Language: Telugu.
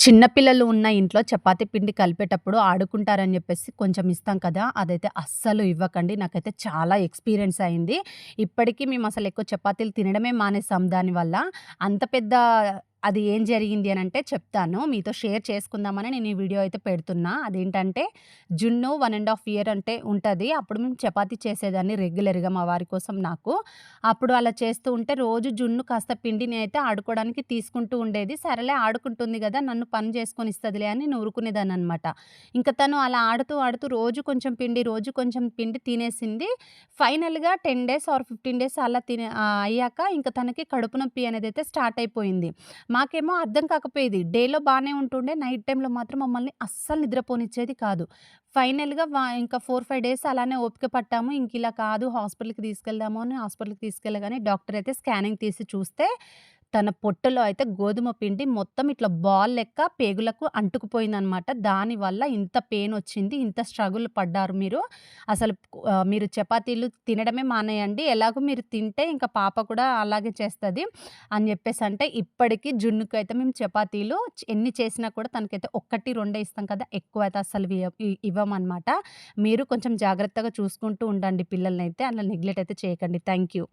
చిన్నపిల్లలు ఉన్న ఇంట్లో చపాతీ పిండి కలిపేటప్పుడు ఆడుకుంటారని చెప్పేసి కొంచెం ఇస్తాం కదా! అదైతే అస్సలు ఇవ్వకండి. నాకైతే చాలా ఎక్స్‌పీరియన్స్ అయింది. ఇప్పటికీ మేము అసలు ఎక్కువ చపాతీలు తినడమే మానేసాం దానివల్ల. అంత పెద్ద అది ఏం జరిగింది అని అంటే చెప్తాను. మీతో షేర్ చేసుకుందామని నేను ఈ వీడియో అయితే పెడుతున్నా. అదేంటంటే జున్ను వన్ అండ్ హాఫ్ ఇయర్ అంటే ఉంటుంది అప్పుడు మేము చపాతి చేసేదాన్ని రెగ్యులర్‌గా మా వారి కోసం నాకు. అప్పుడు అలా చేస్తూ ఉంటే రోజు జున్ను కాస్త పిండిని అయితే ఆడుకోవడానికి తీసుకుంటూ ఉండేది. సరేలే ఆడుకుంటుంది కదా నన్ను పని చేసుకొని ఇస్తుందిలే అని నేను ఊరుకునేదాన్ననమాట. ఇంక తను అలా ఆడుతూ, ఆడుతూ రోజు కొంచెం పిండి, రోజు కొంచెం పిండి తినేసింది. ఫైనల్‌గా 10 డేస్ ఆర్ 15 డేస్ అలా తినే అయ్యాక ఇంక తనకి కడుపు నొప్పి అనేది అయితే స్టార్ట్ అయిపోయింది. మాకేమో అర్థం కాకపోయేది. డేలో బాగానే ఉంటుండే. నైట్ టైంలో మాత్రం మమ్మల్ని అస్సలు నిద్రపోనిచ్చేది కాదు. ఫైనల్‌గా ఇంకా 4, 5 డేస్ అలానే ఓపిక పట్టాము. ఇంక ఇలా కాదు హాస్పిటల్‌కి తీసుకెళ్దాము అని హాస్పిటల్‌కి తీసుకెళ్ళగానే డాక్టర్ అయితే స్కానింగ్ తీసి చూస్తే తన పొట్టలో అయితే గోధుమ పిండి మొత్తం ఇట్లా బాల్ లెక్క పేగులకు అంటుకుపోయిందనమాట. దానివల్ల ఇంత పెయిన్ వచ్చింది ఇంత స్ట్రగుల్ పడ్డారు మీరు. అసలు మీరు చపాతీలు తినడమే మానేయండి. ఎలాగో మీరు తింటే ఇంకా పాప కూడా అలాగే చేస్తుంది అని చెప్పేసి అంటే ఇప్పటికి అయితే మేము చపాతీలు ఎన్ని చేసినా కూడా తనకైతే ఒక్కటి, రెండే ఇస్తాం కదా! ఎక్కువ అయితే అసలు ఇవ్వమన్నమాట ఇవ్వమనమాట. మీరు కొంచెం జాగ్రత్తగా చూసుకుంటూ ఉండండి పిల్లలనైతే. అలా నెగ్లెక్ట్ అయితే చేయకండి. Thank you.